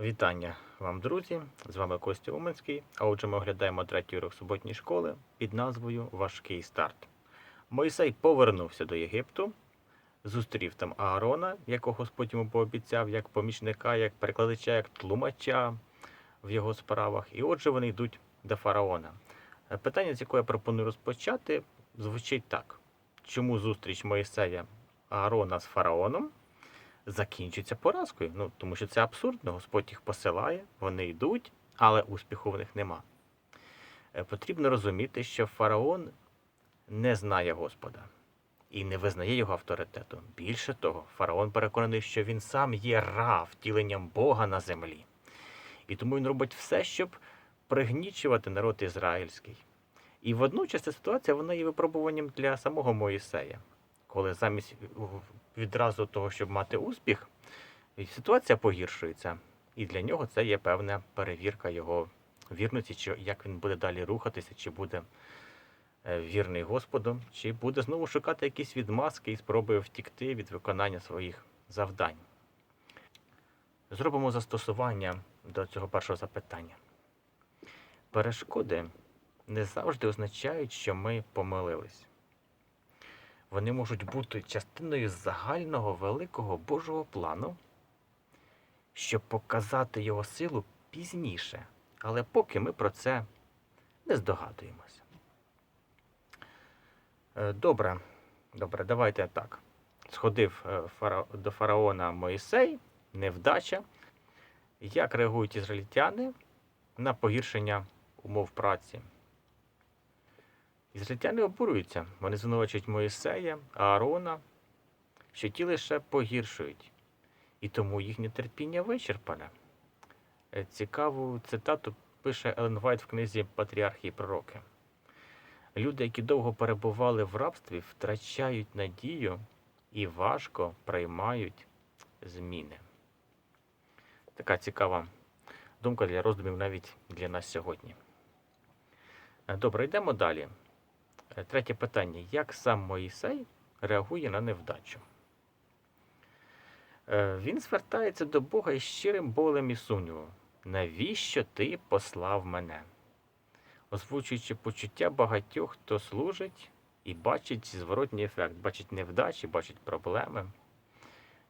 Вітання вам, друзі! З вами Костя Уманський. А отже, ми оглядаємо третій урок суботньої школи під назвою Важкий старт. Мойсей повернувся до Єгипту, зустрів там Аарона, якого Господь йому пообіцяв, як помічника, як перекладача, як тлумача в його справах. І отже, вони йдуть до фараона. Питання, з якого я пропоную розпочати, звучить так: чому зустріч Моїсея Аарона з фараоном? Закінчиться поразкою. Ну, тому що це абсурдно. Господь їх посилає, вони йдуть, але успіху в них нема. Е, Потрібно розуміти, що фараон не знає Господа і не визнає його авторитету. Більше того, фараон переконаний, що він сам є ра втіленням Бога на землі. І тому він робить все, щоб пригнічувати народ ізраїльський. І водночас ця ситуація вона є випробуванням для самого Моїсея, коли замість відразу того, щоб мати успіх, ситуація погіршується. І для нього це є певна перевірка його вірності, чи як він буде далі рухатися, чи буде е, вірний Господу, чи буде знову шукати якісь відмазки і спробує втікти від виконання своїх завдань. Зробимо застосування до цього першого запитання. Перешкоди не завжди означають, що ми помилились. Вони можуть бути частиною загального великого Божого плану, щоб показати його силу пізніше. Але поки ми про це не здогадуємося. Е, Добре, добре, давайте так. Сходив е, до фараона Моїсей, невдача. Як реагують ізраїльтяни на погіршення умов праці? Ізраїльтяни обурюються. Вони звинувачують Моїсея, Аарона, що ті лише погіршують, і тому їхнє терпіння вичерпане. Е, Цікаву цитату пише Елен Вайт в книзі Патріархи і пророки. Люди, які довго перебували в рабстві, втрачають надію і важко приймають зміни. Така цікава думка для роздумів навіть для нас сьогодні. Е, Добре, йдемо далі. Е, Третє питання. Як сам Моїсей реагує на невдачу? Е, Він звертається до Бога із щирим болем і сумнівом. Навіщо ти послав мене? Озвучуючи почуття багатьох, хто служить і бачить зворотній ефект, бачить невдачі, бачить проблеми.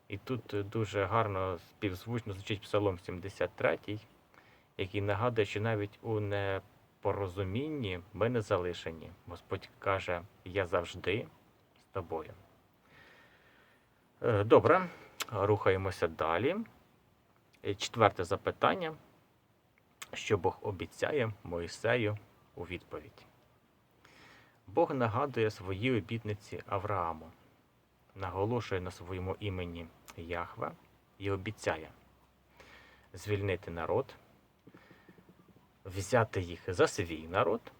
І тут е, дуже гарно співзвучно звучить Псалом 73, який нагадує, що навіть у не порозумінні ми не залишені. Господь каже: Я завжди з тобою. Е, Добре, рухаємося далі. Е, Четверте запитання. Що Бог обіцяє Моїсею у відповідь? Бог нагадує свої обітниці Аврааму, наголошує на своєму імені Яхве і обіцяє звільнити народ взяти їх за свій народ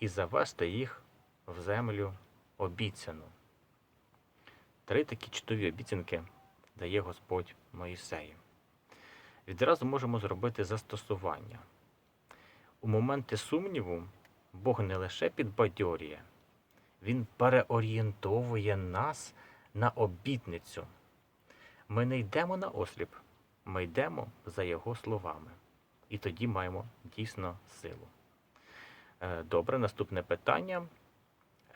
і завести їх в землю обіцяну. Три такі чудові обіцянки дає Господь Моїсею. Відразу можемо зробити застосування. У моменти сумніву Бог не лише підбадьорює, Він переорієнтовує нас на обітницю. Ми не йдемо на осліп, ми йдемо за Його словами і тоді маємо дійсно силу. Е, Добре, наступне питання.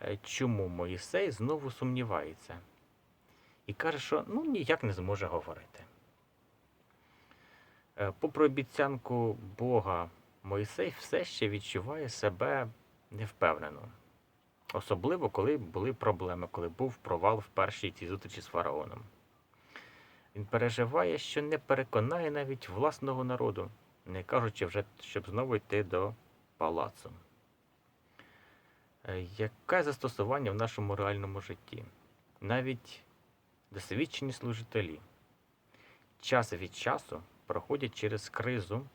Е, Чому Моїсей знову сумнівається? І каже, що ну ніяк не зможе говорити. Е, Попри обіцянку Бога, Моїсей все ще відчуває себе невпевнено. Особливо, коли були проблеми, коли був провал в першій цій зустрічі з фараоном. Він переживає, що не переконає навіть власного народу, не кажучи вже, щоб знову йти до палацу. Е, Яке застосування в нашому реальному житті? Навіть досвідчені служителі час від часу проходять через кризу,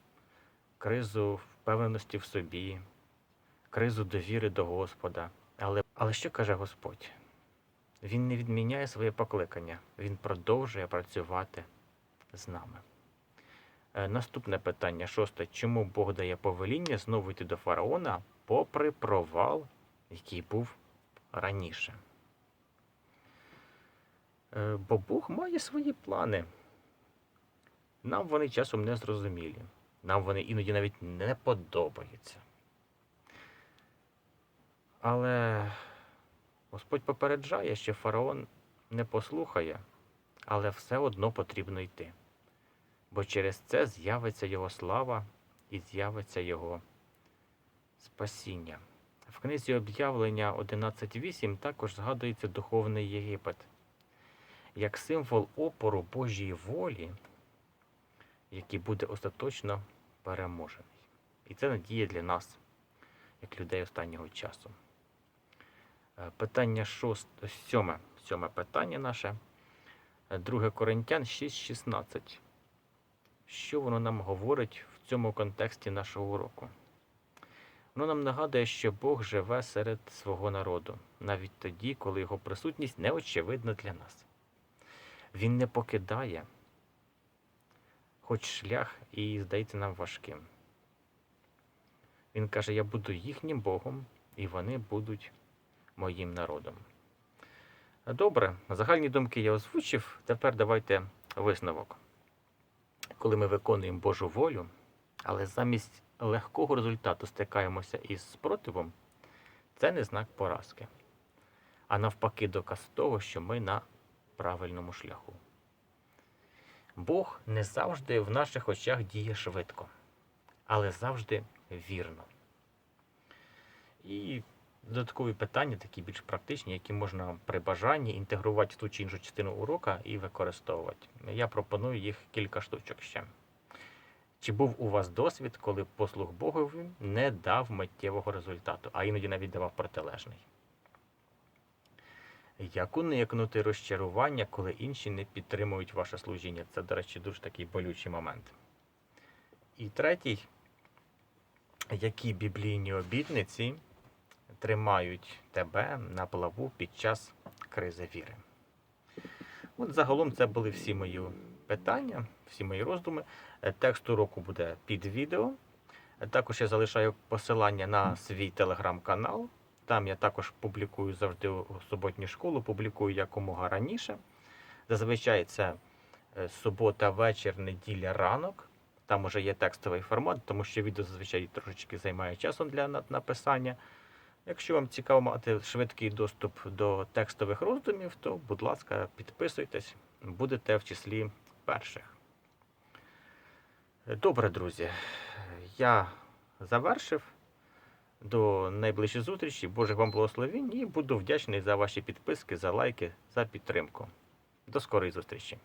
кризу впевненості в собі, кризу довіри до Господа. Але, але що каже Господь? Він не відміняє своє покликання, Він продовжує працювати з нами. Е, Наступне питання, шосте. Чому Бог дає повеління знову йти до фараона, попри провал, який був раніше? Е, Бо Бог має свої плани. Нам вони часом не зрозумілі. Нам вони іноді навіть не подобаються. Але Господь попереджає, що фараон не послухає, але все одно потрібно йти. Бо через це з'явиться його слава і з'явиться його спасіння. В книзі об'явлення 11.8 також згадується духовний Єгипет як символ опору Божої волі, який буде остаточно переможений. І це надія для нас, як людей останнього часу. Е, Питання шост... сьоме, сьоме питання наше. Е, 2 Коринтян 6.16. Що воно нам говорить в цьому контексті нашого уроку? Воно нам нагадує, що Бог живе серед свого народу, навіть тоді, коли його присутність неочевидна для нас. Він не покидає, хоч шлях і здається нам важким. Він каже: Я буду їхнім Богом, і вони будуть моїм народом. Добре, загальні думки я озвучив. Тепер давайте висновок. Коли ми виконуємо Божу волю, але замість легкого результату стикаємося із спротивом, це не знак поразки, а навпаки, доказ того, що ми на правильному шляху. Бог не завжди в наших очах діє швидко, але завжди вірно. І додаткові питання, такі більш практичні, які можна при бажанні інтегрувати в ту чи іншу частину урока і використовувати. Я пропоную їх кілька штучок ще. Чи був у вас досвід, коли послуг Богові не дав миттєвого результату, а іноді навіть давав протилежний? Як уникнути розчарування, коли інші не підтримують ваше служіння? Це, до речі, дуже такий болючий момент. І третій, які біблійні обітниці тримають тебе на плаву під час кризи віри? От загалом це були всі мої питання, всі мої роздуми. Е, Текст уроку буде під відео. Е, Також я залишаю посилання на свій телеграм-канал. Там я також публікую завжди суботню школу, публікую якомога раніше. Зазвичай це е, субота, вечір, неділя, ранок. Там уже є текстовий формат, тому що відео зазвичай трошечки займає часом для написання. Якщо вам цікаво мати швидкий доступ до текстових роздумів, то, будь ласка, підписуйтесь, будете в числі перших. Добре, друзі, я завершив. До найближчої зустрічі. Божих вам благословень і буду вдячний за ваші підписки, за лайки, за підтримку. До скорої зустрічі!